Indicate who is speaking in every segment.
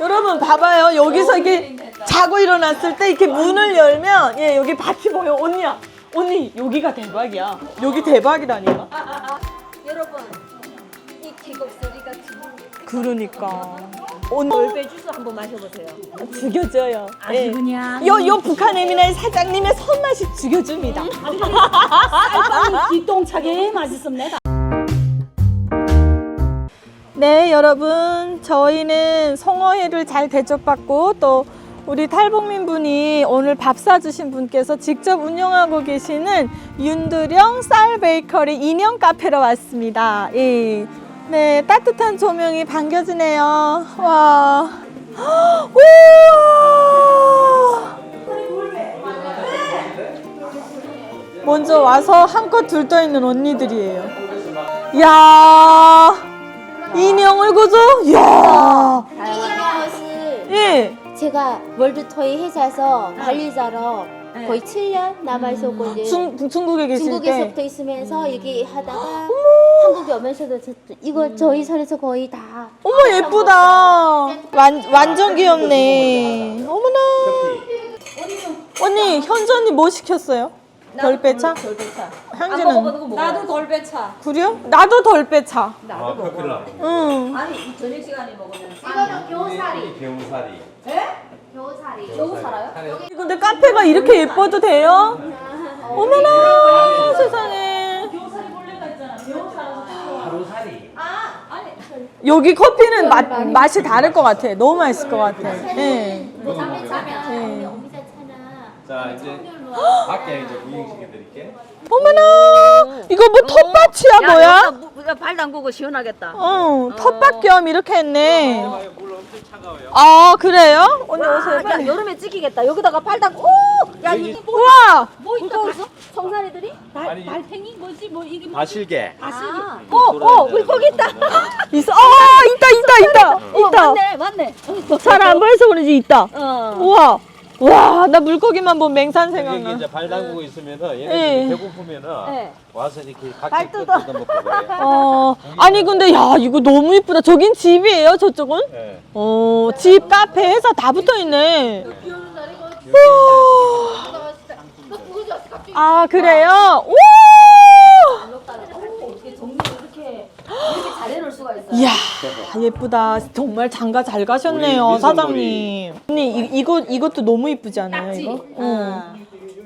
Speaker 1: 여러분 봐봐요. 여기서 이렇게 자고 일어났을 때 이렇게 문을 열면 예 여기 밭이 보여. 언니야. 언니 여기가 대박이야. 여기 대박이라니까.
Speaker 2: 여러분 이 계곡 소리가
Speaker 1: 그러니까. 오늘
Speaker 2: 돌배 주스 한번 마셔보세요.
Speaker 1: 죽여줘요. 예.
Speaker 2: 그냥
Speaker 1: 요, 요 북한 에미나의 사장님의 손맛이 죽여줍니다.
Speaker 2: 기똥차게 맛있습니다.
Speaker 1: 네, 여러분. 저희는 송어회를 잘 대접받고 또 우리 탈북민 분이 오늘 밥 사주신 분께서 직접 운영하고 계시는 윤두령 쌀 베이커리 인형 카페로 왔습니다. 예. 네, 따뜻한 조명이 반겨지네요. 와. 우와! 먼저 와서 한껏 들떠 있는 언니들이에요. 야 인형을 그죠? 야
Speaker 3: 다양한 것을
Speaker 1: 예.
Speaker 3: 제가 월드토이 회사에서 관리자로 거의 7년 남아 있었거든요.
Speaker 1: 중, 중국에 계실
Speaker 3: 중국에서부터
Speaker 1: 때.
Speaker 3: 있으면서 여기 하다가 한국에 오면서도 저, 이거 저희 선에서 거의 다
Speaker 1: 어머 예쁘다. 완, 완전 귀엽네. 어머나. 언니 현주 언니 뭐 시켰어요? 덜배차?
Speaker 2: 돌배차.
Speaker 1: 향진은?
Speaker 2: 나도 돌배차.
Speaker 1: 그래요? 나도 덜배차.
Speaker 4: 아, 커피라.
Speaker 1: 응.
Speaker 2: 아니 이 저녁 시간에 먹으면
Speaker 3: 이거는 겨우살이
Speaker 4: 개우살이.
Speaker 3: 겨우살이
Speaker 2: 겨우 살아요?
Speaker 1: 근데 카페가 이렇게 예뻐도 돼요? 어머나 세상에.
Speaker 4: 하루살이.
Speaker 1: 여기 커피는 맛, 맛이 다를 것 같아. 너무 맛있을 것 같아.
Speaker 3: 잠에 자면 차나
Speaker 4: 자, 이제 밖에 이제 구경시켜 드릴게.
Speaker 1: 어머나 이거 뭐 텃밭이야 뭐야?
Speaker 2: 발 담그고 시원하겠다.
Speaker 1: 어 텃밭 겸 이렇게 했네.
Speaker 4: 아, 물 엄청 차가워요.
Speaker 1: 아 그래요? 언니 오세요
Speaker 2: 야
Speaker 1: 빨리.
Speaker 2: 여름에 찍히겠다. 여기다가 발 담고 오! 야 이게 뭐,
Speaker 1: 우와.
Speaker 2: 뭐 있다 그래서? 성사리들이?
Speaker 4: 아니,
Speaker 2: 달팽이 뭐지 뭐 이게 뭐
Speaker 4: 바실개.
Speaker 2: 아,
Speaker 1: 어, 어, 물고기 있다. 있어. 아 있다 있다 있다
Speaker 2: 어,
Speaker 1: 있다.
Speaker 2: 맞네 맞네.
Speaker 1: 잘안 보여서 그런지 있다.
Speaker 2: 어.
Speaker 1: 우와. 와 나 물고기만 보면 맹산
Speaker 4: 여기
Speaker 1: 생각나.
Speaker 4: 이제 발 담그고 있으면은
Speaker 1: 예.
Speaker 4: 얘네들이 배고프면은
Speaker 2: 네.
Speaker 4: 와서 이렇게
Speaker 2: 발
Speaker 4: 각기
Speaker 2: 뜯어.
Speaker 4: 뜯어 먹고 그래.
Speaker 1: 어 아니 근데 야 이거 너무 이쁘다. 저긴 집이에요 저쪽은?
Speaker 4: 예.
Speaker 1: 어, 집, 카페, 회사 다 붙어 있네. 아, 그래요? 오!
Speaker 2: 이렇게 정리 이렇게 이렇게 잘 해놓을 수가 있어요.
Speaker 1: 이야, 예쁘다. 정말 장가 잘 가셨네요, 사장님. 언니, 이, 이거, 이것도 너무 이쁘지 않아요, 이거? 응.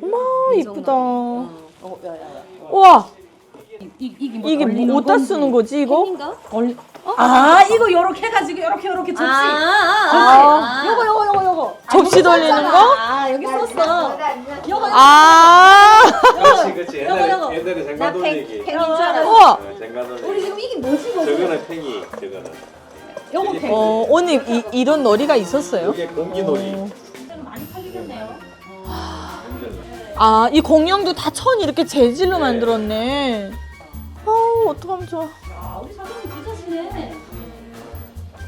Speaker 1: 어머, 이쁘다.
Speaker 2: 어, 야, 야, 야.
Speaker 1: 우와,
Speaker 2: 이, 이게 뭐
Speaker 1: 이게
Speaker 2: 걸리는
Speaker 1: 뭐 어디다
Speaker 2: 건지.
Speaker 1: 쓰는 거지, 이거?
Speaker 2: 걸리...
Speaker 5: 아 이거 요렇게 해가지고 요렇게 요렇게 접시
Speaker 2: 아, 아, 아, 요거 요거 요거 요거.
Speaker 1: 접시 돌리는 거?
Speaker 2: 아, 여기 썼어. 요거
Speaker 1: 아,
Speaker 4: 그렇지, 그렇지.
Speaker 2: 요거,
Speaker 4: 옛날에,
Speaker 2: 요거.
Speaker 4: 옛날에
Speaker 2: 나
Speaker 4: 쟁반
Speaker 2: 팽,
Speaker 4: 돌리기.
Speaker 2: 팽인 줄 알았어.
Speaker 1: 우와.
Speaker 4: 어,
Speaker 2: 우리
Speaker 4: 돌리기.
Speaker 2: 지금 이게 뭐지 뭐?
Speaker 4: 저거는 팽이, 저거는.
Speaker 2: 요거 팽.
Speaker 1: 어, 언니, 이, 이런 놀이가 있었어요?
Speaker 4: 이게 공기놀이.
Speaker 1: 어. 아, 이 공룡도 다 천 이렇게 재질로 만들었네. 아우, 어떡하면 좋아.
Speaker 2: 우리 사장님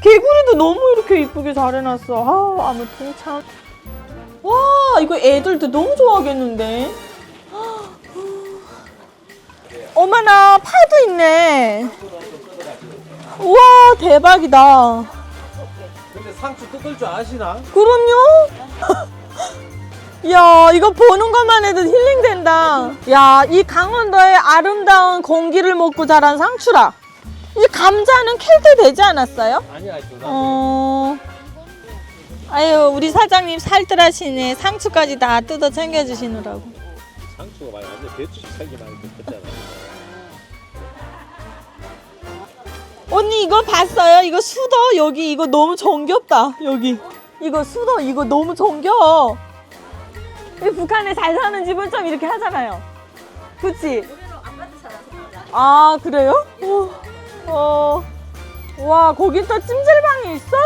Speaker 1: 개구리도 너무 이렇게 이쁘게 잘 해놨어. 아우, 아무튼 참. 와, 이거 애들도 너무 좋아하겠는데. 어머나, 파도 있네. 우와, 대박이다.
Speaker 4: 근데 상추 뜯을 줄 아시나?
Speaker 1: 그럼요. 야, 이거 보는 것만 해도 힐링된다. 야, 이 강원도의 아름다운 공기를 먹고 자란 상추라. 이 감자는 캘때 되지 않았어요?
Speaker 4: 아니야, 누나.
Speaker 1: 어. 아유, 우리 사장님 살뜰하시네. 상추까지 다 뜯어 챙겨주시느라고.
Speaker 4: 상추가 많이 완전 배추 살기 많이 뜯었잖아.
Speaker 1: 언니 이거 봤어요? 이거 수더 여기 이거 너무 정겹다. 여기 이거 수더 이거 너무 정겨. 이 북한에 잘 사는 집은 좀 이렇게 하잖아요. 그치? 아 그래요? 어, 어. 와 거기 또 찜질방이 있어?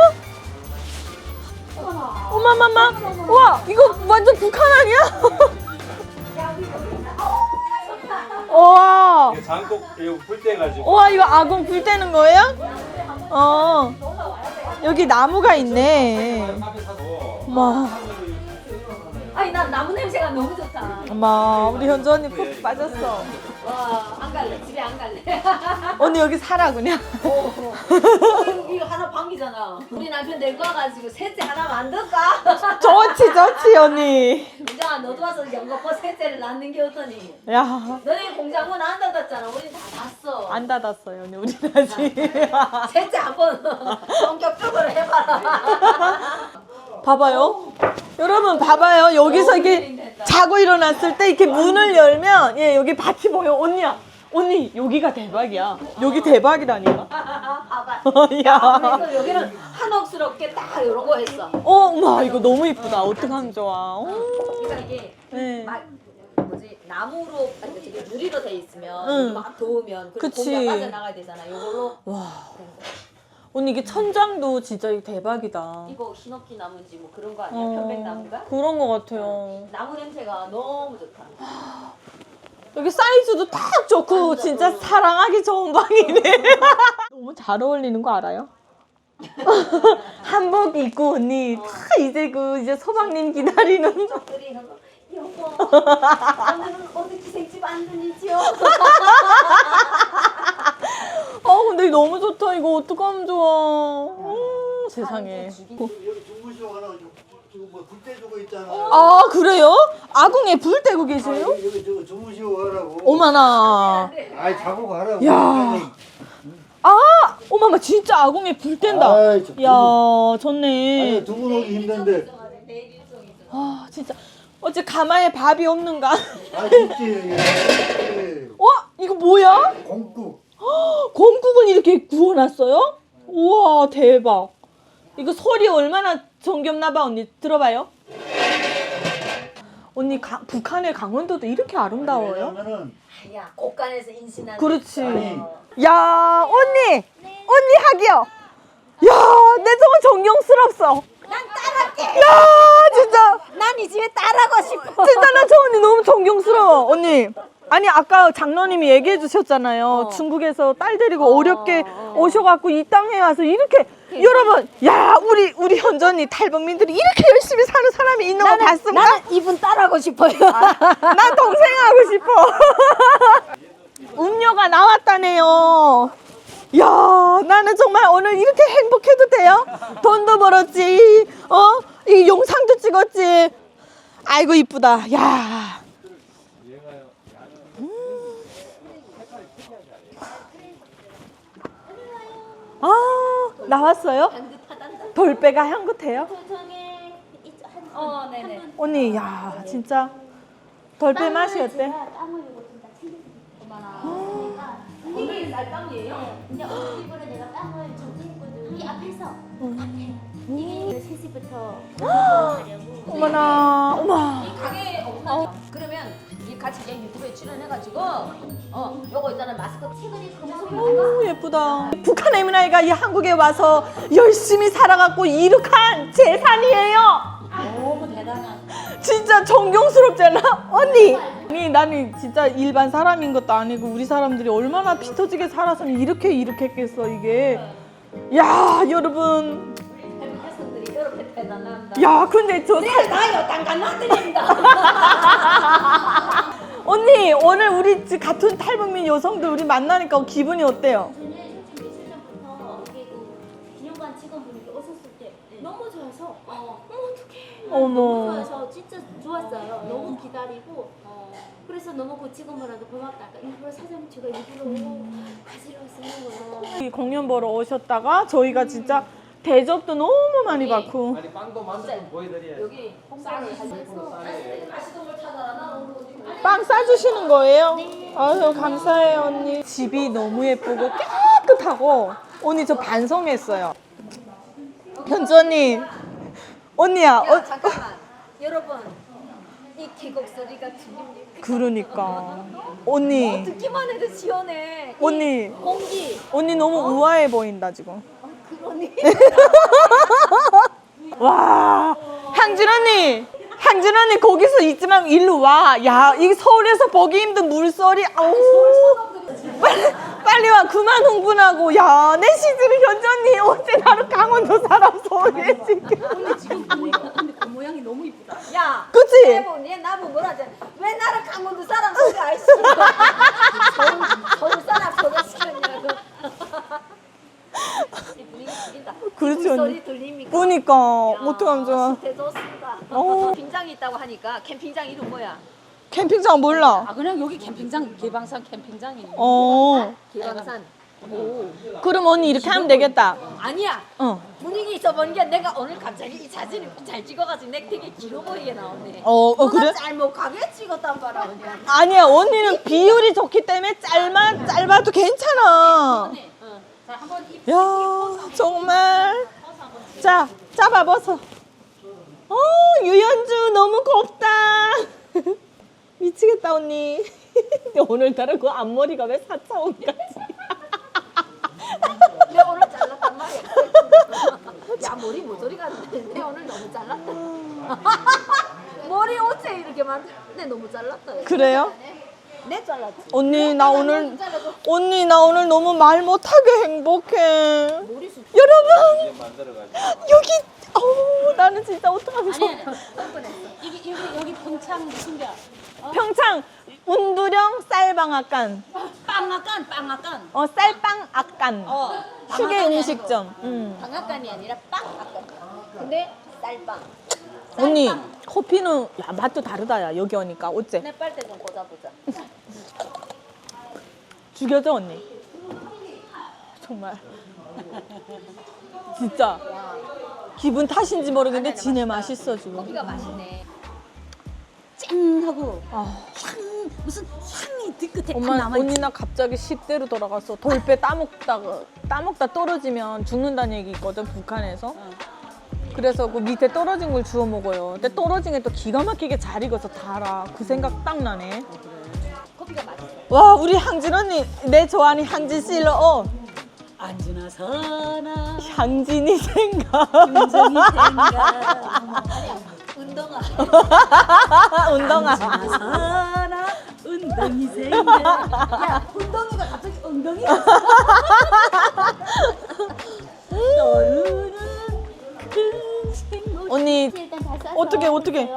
Speaker 1: 어마마마. 와 이거 완전 북한 아니야? 와.
Speaker 4: 이게 장독 이거 불때 가지고.
Speaker 1: 와 이거 아궁 불 때는 거예요? 어 여기 나무가 있네. 와,
Speaker 2: 아니 난 나무 냄새가 너무 좋다.
Speaker 1: 엄마 우리 현주 언니 푹 빠졌어.
Speaker 2: 와안 갈래 집에 안 갈래.
Speaker 1: 언니 여기 살아 그냥.
Speaker 2: 이거, 이거 하나 방이잖아. 우리 남편 늙어 가지고 셋째 하나 만들까?
Speaker 1: 좋지 좋지 언니.
Speaker 2: 민정아 너도 와서 연거포 셋째를 낳는 게 어떠니?
Speaker 1: 야.
Speaker 2: 너네 공장 문 안 닫았잖아. 우리 다 닫았어.
Speaker 1: 안 닫았어요 언니 우리 아직.
Speaker 2: 셋째 한번 본격적으로 해봐라.
Speaker 1: 봐봐요. 여러분 봐봐요. 여기서 이렇게 자고 일어났을 때 이렇게 문을 열면 예 여기 밭이 보여 언니야. 언니 여기가 대박이야. 여기 대박이라니까.
Speaker 2: 봐봐.
Speaker 1: 야.
Speaker 2: 그래서 여기는 한옥스럽게 딱 이런 거 했어.
Speaker 1: 어, 엄마 이거 너무 이쁘다. 어떡하면 좋아. 어.
Speaker 2: 그러니까 이게
Speaker 1: 네.
Speaker 2: 막 뭐지 나무로 아니 되게 유리로 돼 있으면
Speaker 1: 응.
Speaker 2: 막 더우면 그
Speaker 1: 그치.
Speaker 2: 공기가 빠져나가야 되잖아. 이걸로
Speaker 1: 와. 언니 이게 천장도 진짜 이거 대박이다.
Speaker 2: 이거 히노키 나무인지 뭐 그런 거 아니야?
Speaker 1: 어,
Speaker 2: 편백나무인가?
Speaker 1: 그런 거 같아요.
Speaker 2: 나무 냄새가 너무 좋다.
Speaker 1: 여기 사이즈도 딱 좋고 진짜 사랑하기 좋은 방이네. 너무 잘 어울리는 거 알아요? 한복 입고 언니 다 이제 그 이제 소방님 기다리는
Speaker 2: 여보 오늘은 어디 기생집 안 들리지요?
Speaker 1: 어 근데 너무 좋다 이거 어떡하면 좋아 음, 세상에
Speaker 6: 여기 주무시고 하나 지금 뭐 있잖아.
Speaker 1: 아 그래요? 아궁에 불 떼고 계세요?
Speaker 6: 여기, 여기 저 주무시고 가라고.
Speaker 1: 어머나
Speaker 6: 아이 자고 가라고.
Speaker 1: 야. 아 어머마 진짜 아궁에 불 뗀다
Speaker 6: 아이,
Speaker 1: 저야
Speaker 6: 아니
Speaker 1: 좋네
Speaker 6: 두분 오기 힘든데.
Speaker 1: 아 진짜 어째 가마에 밥이 없는가
Speaker 6: 아 있지. 예.
Speaker 1: 어? 이거 뭐야?
Speaker 6: 공국.
Speaker 1: 공국을 이렇게 구워놨어요? 우와 대박. 이거 소리 얼마나 정겹나 봐 언니. 들어봐요. 언니 가, 북한의 강원도도 이렇게 아름다워요?
Speaker 6: 왜냐면은
Speaker 2: 야 곳간에서 인신한
Speaker 1: 그렇지. 야. 언니! 언니 하기요! 야내 정말 존경스럽어 난 따라할게. 야 진짜.
Speaker 2: 난 이 집에 딸하고 싶어.
Speaker 1: 진짜 나 저 언니 너무 존경스러워 언니 아니 아까 장로님이 얘기해 주셨잖아요. 중국에서 딸 데리고 어렵게 오셔갖고 이 땅에 와서 이렇게 여러분 야 우리 우리 현전이 탈북민들이 이렇게 열심히 사는 사람이 있는 거 봤습니까?
Speaker 2: 나는 이분 딸하고 싶어요.
Speaker 1: 난 동생하고 싶어. 음료가 나왔다네요. 야 나는 정말 오늘 이렇게 행복해도 돼요? 돈도 벌었지 어? 이 영상도 찍었지. 아이고 이쁘다. 야 아 나왔어요? 돌배가 향긋해요?
Speaker 2: 어 네네.
Speaker 1: 언니 야 진짜 돌배 맛이 어때?
Speaker 3: 제가 땀을 이거 다 챙겼으니까
Speaker 2: 이게 쌀빵이에요?
Speaker 3: 네. 근데 오늘 일부러 내가 땀을 좀 했거든. 우리 앞에서 앞에 이게 3시부터 하려고.
Speaker 1: 어머나 어머
Speaker 2: 이 가게 없나? 같이 이제 유튜브에 출연해가지고 어 요거 있잖아 마스크
Speaker 3: 최근에
Speaker 1: 너무 예쁘다. 북한 에미나이가 이 한국에 와서 열심히 살아갖고 이룩한 재산이에요.
Speaker 2: 너무 대단한.
Speaker 1: 진짜 존경스럽잖아, 언니. 아니 나는 진짜 일반 사람인 것도 아니고 우리 사람들이 얼마나 피 터지게 살아서 이렇게 이룩했겠어 이게. 야 여러분.
Speaker 2: 혜선들이 이렇게 대단합니다.
Speaker 1: 야 근데 저 살-
Speaker 2: 나요. 땅간 나들입니다.
Speaker 1: 언니 오늘 우리 지- 같은 탈북민 여성들 우리 만나니까 기분이 어때요?
Speaker 3: 저는 며칠 전부터 이게 그 기념관 직원분이 오셨을 때 너무 좋아서 어, 어머 좋아서 진짜 좋았어요. 너무 기다리고 그래서 너무 그 직원분한테 고맙다. 아까 일부러 사장님 제가 일부러 가지러 쓰는 거예요.
Speaker 1: 이 공연 보러 오셨다가 저희가 진짜 대접도 너무 많이 받고.
Speaker 4: 아니 빵도 만두 좀 보여드려야지.
Speaker 2: 여기 쌀이 오늘 어디
Speaker 1: 빵 싸주시는 거예요? 아유 감사해요 언니. 집이 너무 예쁘고 깨끗하고. 언니 저 반성했어요. 현주 언니. 언니야
Speaker 2: 야
Speaker 1: 어,
Speaker 2: 잠깐만. 여러분 이 계곡 소리가 들립니까?
Speaker 1: 그러니까. 언니.
Speaker 2: 듣기만 해도 시원해. 이
Speaker 1: 언니.
Speaker 2: 공기.
Speaker 1: 언니 너무 우아해 보인다 지금
Speaker 2: 그러니.
Speaker 1: 와 향진 언니 향진 언니 거기서 있지만 일로 와야 이 서울에서 보기 힘든 물소리 아우 빨리, 빨리 와 그만 흥분하고 야내 시집이 현주 언니 어째 나를 강원도 사람 서울에 지금
Speaker 5: 근데 그 모양이 너무 이쁘다.
Speaker 2: 야.
Speaker 1: 그치?
Speaker 2: 얘 나보고 뭐라 하지? 왜 나를 강원도 사람 소리 알지?
Speaker 1: 그러니까 어떡하면 좋아.
Speaker 2: 대좋습니다.
Speaker 1: 어.
Speaker 2: 캠핑장이 있다고 하니까 캠핑장 이름 뭐야?
Speaker 1: 캠핑장 몰라.
Speaker 5: 아 그냥 여기 캠핑장 개방산 캠핑장이에요.
Speaker 1: 어.
Speaker 2: 기방산.
Speaker 1: 그럼 언니 이렇게 하면 되겠다.
Speaker 2: 아니야.
Speaker 1: 어.
Speaker 2: 분위기 있어 보는 게 내가 오늘 갑자기 이 사진을 잘 찍어가지고 내가 되게 길어 보이게 나오네.
Speaker 1: 어, 어 그래?
Speaker 2: 잘못 가게 찍었단 말이야.
Speaker 1: 아니야 언니는 비율이 좋기 때문에 짧아 짧아도 괜찮아.
Speaker 5: 입
Speaker 1: 야 정말. 자 잡아 벗어. 어 유연주 너무 곱다. 미치겠다 언니. 오늘따라 그 앞머리가 왜 사차원까지?
Speaker 2: 내가 오늘 잘랐단 말이야. 야 머리 모조리 같은데 내 오늘 너무 잘랐다. 머리 옷에 이렇게 만들. 내 너무 잘랐다.
Speaker 1: 그래요?
Speaker 2: 내 잘랐지.
Speaker 1: 언니 나 오늘 언니 나 오늘 너무 말 못하게 행복해.
Speaker 2: 머리숱.
Speaker 1: 여러분. 여기 어우 나는 진짜 어떡하면 좋아.
Speaker 5: 이게 여기 여기 평창 무슨가
Speaker 1: 평창 운두령 쌀방앗간
Speaker 5: 빵아깐 빵아깐.
Speaker 1: 어 쌀방앗간
Speaker 5: 어.
Speaker 1: 휴게 음식점. 음.
Speaker 2: 방앗간이 아니라 빵앗간. 근데 쌀빵.
Speaker 1: 언니 커피는 야 맛도 다르다 야 여기 오니까 어째
Speaker 2: 내 빨대 좀 꽂아보자.
Speaker 1: 죽여줘 언니. 정말 진짜 기분 탓인지 모르겠는데 진해 맛있어 지금.
Speaker 2: 커피가 맛있네.
Speaker 5: 쨍 하고
Speaker 1: 아.
Speaker 5: 향 무슨 향이 뒤 끝에 딱
Speaker 1: 엄마
Speaker 5: 남아
Speaker 1: 언니 나 갑자기 10대로 돌아갔어. 돌배 따먹다가 따먹다 떨어지면 죽는다는 얘기 있거든 북한에서. 그래서 그 밑에 떨어진 걸 주워 먹어요. 근데 떨어진 게 또 기가 막히게 잘 익어서 달아. 그 생각 딱 나네.
Speaker 2: 커피가 맛있어.
Speaker 1: 와 우리 향진 언니 내 좋아하는 향진 씨로 어.
Speaker 5: 안지나 서나
Speaker 1: 향진이 생각.
Speaker 5: 정이
Speaker 2: 운동화.
Speaker 1: 운동화.
Speaker 5: 서나 운동이 생각
Speaker 2: 야, 운동이가 갑자기 엉덩이가
Speaker 5: 생각
Speaker 1: 언니
Speaker 3: 일단 다 싸서
Speaker 1: 어떻게 어떻게?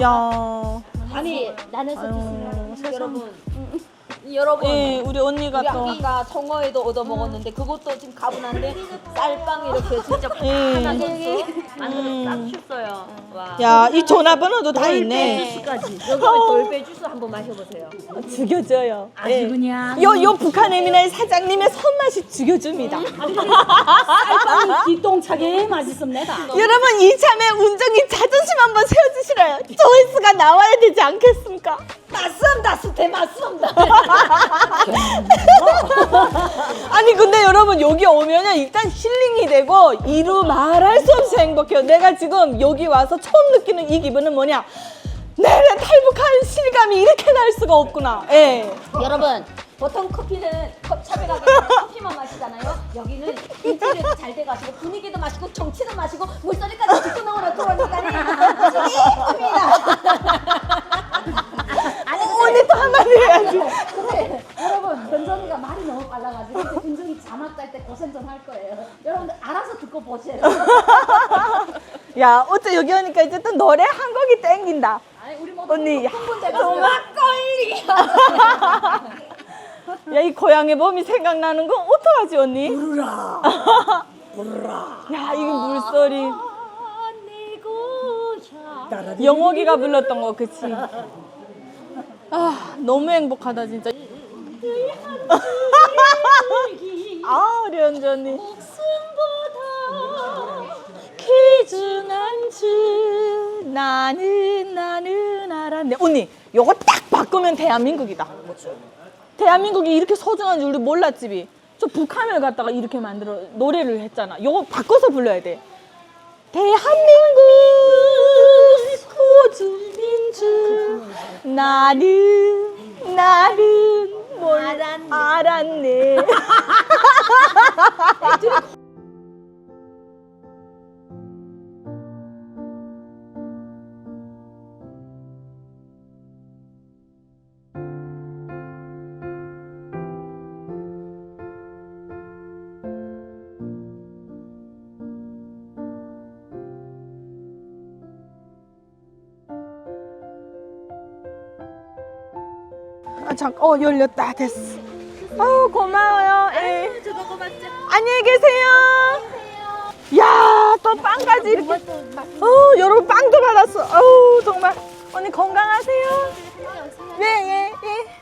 Speaker 1: 야.
Speaker 2: 아니,
Speaker 3: 나눠서
Speaker 1: 아유,
Speaker 3: 드시면
Speaker 1: 세상.
Speaker 2: 여러분. 여러분.
Speaker 1: 예 우리 언니가
Speaker 2: 우리
Speaker 1: 또.
Speaker 2: 아기가 청어에도 얻어 먹었는데 그것도 지금 가분한데 쌀빵 이렇게 진짜
Speaker 1: 예.
Speaker 2: 하나 넣었어. 만들어
Speaker 1: 음.
Speaker 2: 딱 줬어요. 와.
Speaker 1: 야 이 전화번호도 다 있네.
Speaker 2: 주스까지. 여기 돌배 주스 한번 마셔보세요.
Speaker 1: 죽여줘요.
Speaker 5: 아주
Speaker 1: 예.
Speaker 5: 그냥
Speaker 1: 요, 요 북한 에미나의 사장님의 손맛이 죽여줍니다.
Speaker 5: 쌀빵이 기똥차게 맛있습니다
Speaker 1: 여러분 이참에 운정이 자존심 한번 세워주시라요. 조회수가 나와야 되지 않겠습니까?
Speaker 2: 맞습니다. 수대 맞습니다.
Speaker 1: 아니 근데 여러분 여기 오면은 일단 힐링이 되고 이루 말할 수 없이 행복해요. 내가 지금 여기 와서 처음 느끼는 이 기분은 뭐냐? 내내 탈북한 실감이 이렇게 날 수가 없구나. 예.
Speaker 2: 여러분 보통 커피는 컵차에 가게 되면 커피만 마시잖아요. 여기는 인테리어도 잘 돼가지고 분위기도 마시고 정치도 마시고 물소리까지 듣고 나오는 그러니까 죽입니다.
Speaker 1: 언니 또 한마디 해야지.
Speaker 2: 근데 여러분 변정이가 말이 너무 빨라가지고 이제 변정이 자막 짤 때 고생 좀 할 거예요. 여러분들 알아서 듣고 보세요.
Speaker 1: 야 어째 여기 오니까 이제 또 노래 한 곡이 땡긴다.
Speaker 2: 아니 우리 모두
Speaker 1: 언니 야,
Speaker 2: 정말 막걸리.
Speaker 1: 야이 고향의 봄이 생각나는 건 어떡하지 언니? 부르라. 부르라. 야 이거 물소리. 영옥이가 불렀던 거 그치? 아 너무 행복하다 진짜. 아 련주 언니. 귀중한 주 나는 나는 알았네. 언니 요거 딱 바꾸면 대한민국이다. 대한민국이 이렇게 소중한 줄 우리 몰랐지 저 북한을 갖다가 이렇게 만들어 노래를 했잖아. 요거 바꿔서 불러야 돼. 대한민국 소주민주. 나는 나는 뭘 알았네 아, 잠깐, 어, 열렸다. 됐어. 아우, 고마워요. 예.
Speaker 2: 저거 고맙죠.
Speaker 1: 안녕히 계세요. 야, 또 빵까지 이렇게. 어, 여러분 빵도 받았어. 어우, 정말. 언니 건강하세요. 예, 예, 예.